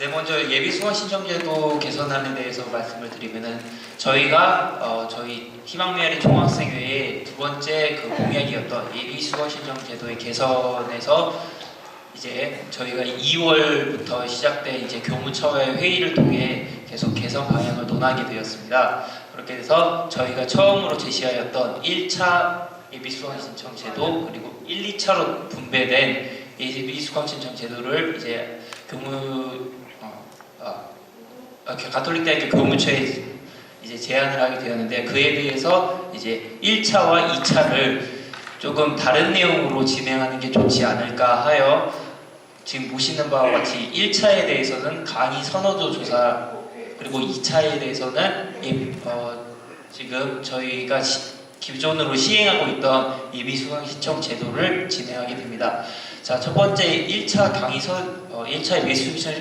네, 먼저 예비 수강 신청제도 개선안에 대해서 말씀을 드리면은 저희가 어, 저희 희망메아리 총학생회의 두 번째 그 공약이었던 예비 수강 신청제도의 개선에서 이제 저희가 2월부터 시작된 이제 교무처의 회의를 통해 계속 개선 방향을 논하게 되었습니다. 그렇게 해서 저희가 처음으로 제시하였던 1차 예비 수강 신청 제도 그리고 1, 2차로 분배된 예비 수강 신청 제도를 이제 교무 어, 아, 아, 가톨릭 대학교 교무처에 이제 제안을 하게 되었는데 그에 대해서 이제 1차와 2차를 조금 다른 내용으로 진행하는 게 좋지 않을까 하여 지금 보시는 바와 같이 1차에 대해서는 강의 선호도 조사 그리고 2차에 대해서는 예, 어, 지금 저희가 시- 기존으로 시행하고 있던 예비 수강 신청 제도를 진행하게 됩니다. 자, 첫 번째 1차 강의 선 어, 1차 예비 수강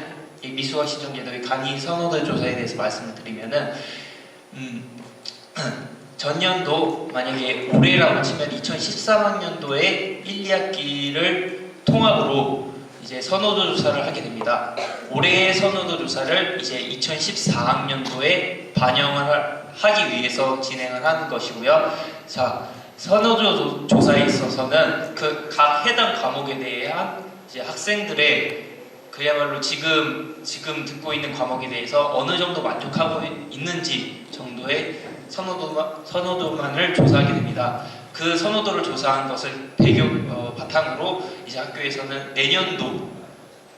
예비 수강 신청 제도의 강의 선호도 조사에 대해서 말씀을 드리면은 음, 전년도 만약에 올해라고 치면 2013학년도에 1, 2학기를 통합으로 이제 선호도 조사를 하게 됩니다. 올해의 선호도 조사를 이제 2014학년도에 반영을 하- 하기 위해서 진행을 하는 것이고요. 자, 선호도 조- 조사에 있어서는 그 각 해당 과목에 대한 이제 학생들의 그야말로 지금 지금 듣고 있는 과목에 대해서 어느 정도 만족하고 있는지 정도의 선호도만, 선호도만을 조사하게 됩니다. 그 선호도를 조사한 것을 배경 어, 바탕으로 이제 학교에서는 내년도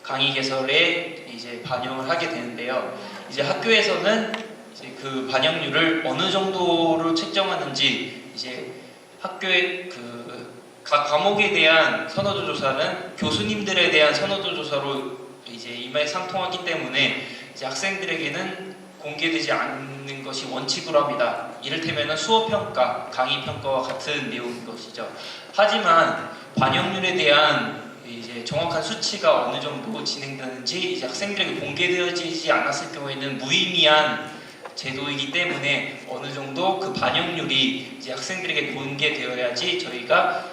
강의 개설에 이제 반영을 하게 되는데요. 이제 학교에서는 이제 그 반영률을 어느 정도로 책정하는지 이제 학교의 그 각 과목에 대한 선호도 조사는 교수님들에 대한 선호도 조사로 이제 이마에 상통하기 때문에 이제 학생들에게는 공개되지 않는 것이 원칙으로 합니다. 이를테면 수업 평가, 강의 평가와 같은 내용인 것이죠. 하지만 반영률에 대한 이제 정확한 수치가 어느 정도 진행되는지 이제 학생들에게 공개되어지지 않았을 경우에는 무의미한 제도이기 때문에 어느 정도 그 반영률이 이제 학생들에게 공개되어야지 저희가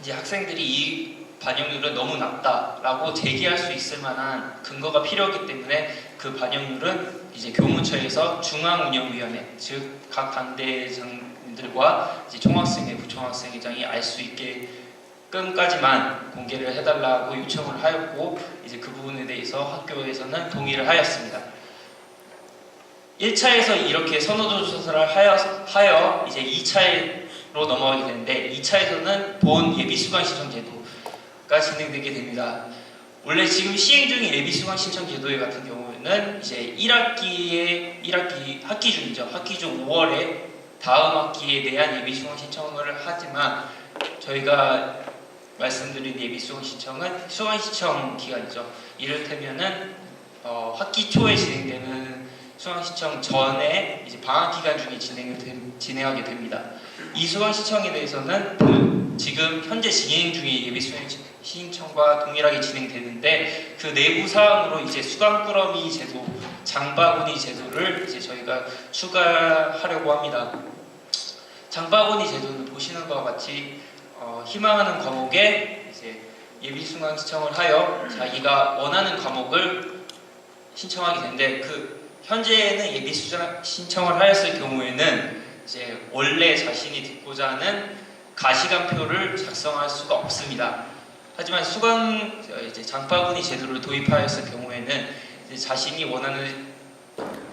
이제 학생들이 이 반영률은 너무 낮다라고 제기할 수 있을 만한 근거가 필요하기 때문에 그 반영률은 이제 교무처에서 중앙운영위원회 즉각 당대장들과 이제 총학생회, 부총학생회장이 알 수 있게 끔까지만 공개를 해달라고 요청을 하였고 이제 그 부분에 대해서 학교에서는 동의를 하였습니다. 1차에서 이렇게 선호도 조사를 하여, 하여 이제 2차로 넘어가게 되는데 2차에서는 본 예비 수강 신청 제도가 진행되게 됩니다. 원래 지금 시행 중인 예비 수강 신청 제도에 같은 경우에는 이제 1학기에 1학기 학기 중이죠. 학기 중 5월에 다음 학기에 대한 예비 수강 신청을 하지만 저희가 말씀드린 예비 수강 신청은 수강 신청 기간이죠. 이를테면은 어, 학기 초에 진행되는 수강 신청 전에 이제 방학 기간 중에 진행 진행하게 됩니다. 이 수강 신청에 대해서는 본- 지금 현재 진행 중인 예비 신청과 동일하게 진행되는데 그 내부 사항으로 이제 수강 꾸러미 제도, 장바구니 제도를 이제 저희가 추가하려고 합니다. 장바구니 제도는 보시는 바와 같이 어, 희망하는 과목에 이제 예비 수강 신청을 하여 자기가 원하는 과목을 신청하게 되는데 그 현재는 예비 신청을 하였을 경우에는 이제 원래 자신이 듣고자 하는 가시간표를 작성할 수가 없습니다. 하지만 수강 어, 이제 장바구니 제도를 도입하였을 경우에는 자신이 원하는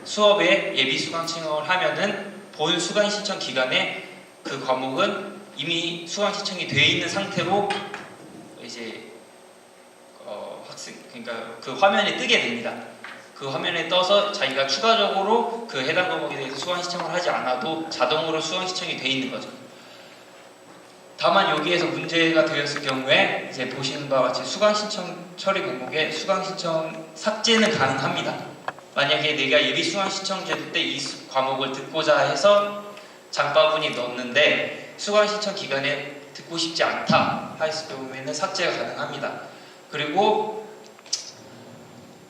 수업에 예비 수강 신청을 하면은 본 수강 신청 기간에 그 과목은 이미 수강 신청이 돼 있는 상태로 이제 어, 학생 그러니까 그 화면에 뜨게 됩니다. 그 화면에 떠서 자기가 추가적으로 그 해당 과목에 대해서 수강 신청을 하지 않아도 자동으로 수강 신청이 돼 있는 거죠. 다만 여기에서 문제가 되었을 경우에 이제 보시는 바와 같이 수강 신청 처리項目에 수강 신청 삭제는 가능합니다. 만약에 내가 예비 수강 신청 제도 때이 과목을 듣고자 해서 장바구니 넣었는데 수강 신청 기간에 듣고 싶지 않다 하였을 경우에는 삭제가 가능합니다. 그리고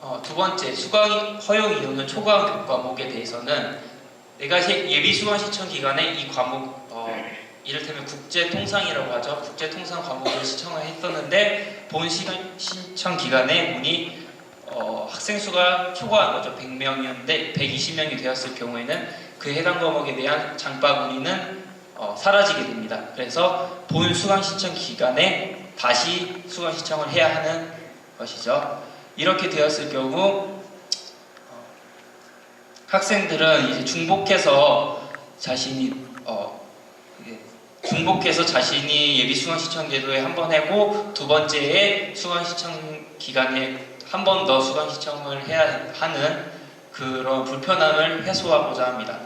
어, 두 번째 수강 허용 인원은 초과학 과목에 대해서는 내가 세- 예비 수강 신청 기간에 이 과목 어, 이를테면 국제 통상이라고 하죠. 국제 통상 과목을 신청을 했었는데 본 시간 신청 기간에 문이 어, 어, 학생 수가 초과한 거죠. 100명이었는데 120명이 되었을 경우에는 그 해당 과목에 대한 장바구니는 어, 사라지게 됩니다. 그래서 본 수강 신청 기간에 다시 수강 신청을 해야 하는 것이죠. 이렇게 되었을 경우 어, 학생들은 이제 중복해서 자신이 어, 중복해서 자신이 예비 수강 신청 제도에 한 번 하고 두 번째에 수강 신청 기간에 한 번 더 수강 신청을 해야 하는 그런 불편함을 해소하고자 합니다.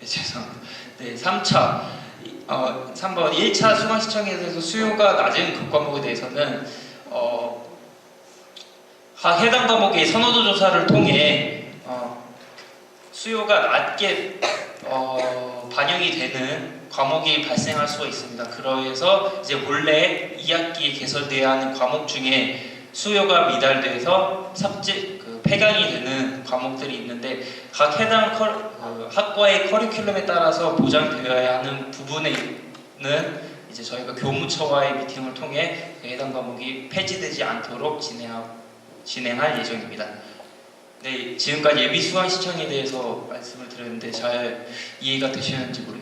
네, 죄송합니다. 네, 3차. 어, 3번 1차 수강 신청에 대해서 수요가 낮은 그 과목에 대해서는 어, 하- 해당 과목의 선호도 조사를 통해 어, 수요가 낮게 어, 반영이 되는 과목이 발생할 수가 있습니다. 그러해서 이제 원래 2학기에 개설돼야 하는 과목 중에 수요가 미달돼서 그 폐강이 되는 과목들이 있는데 각 해당 커, 그 학과의 커리큘럼에 따라서 보장되어야 하는 부분에는 이제 저희가 교무처와의 미팅을 통해 그 해당 과목이 폐지되지 않도록 진행하, 진행할 예정입니다. 네, 지금까지 예비 수강 신청에 대해서 말씀을 드렸는데 잘 이해가 되셨는지 모르겠습니다.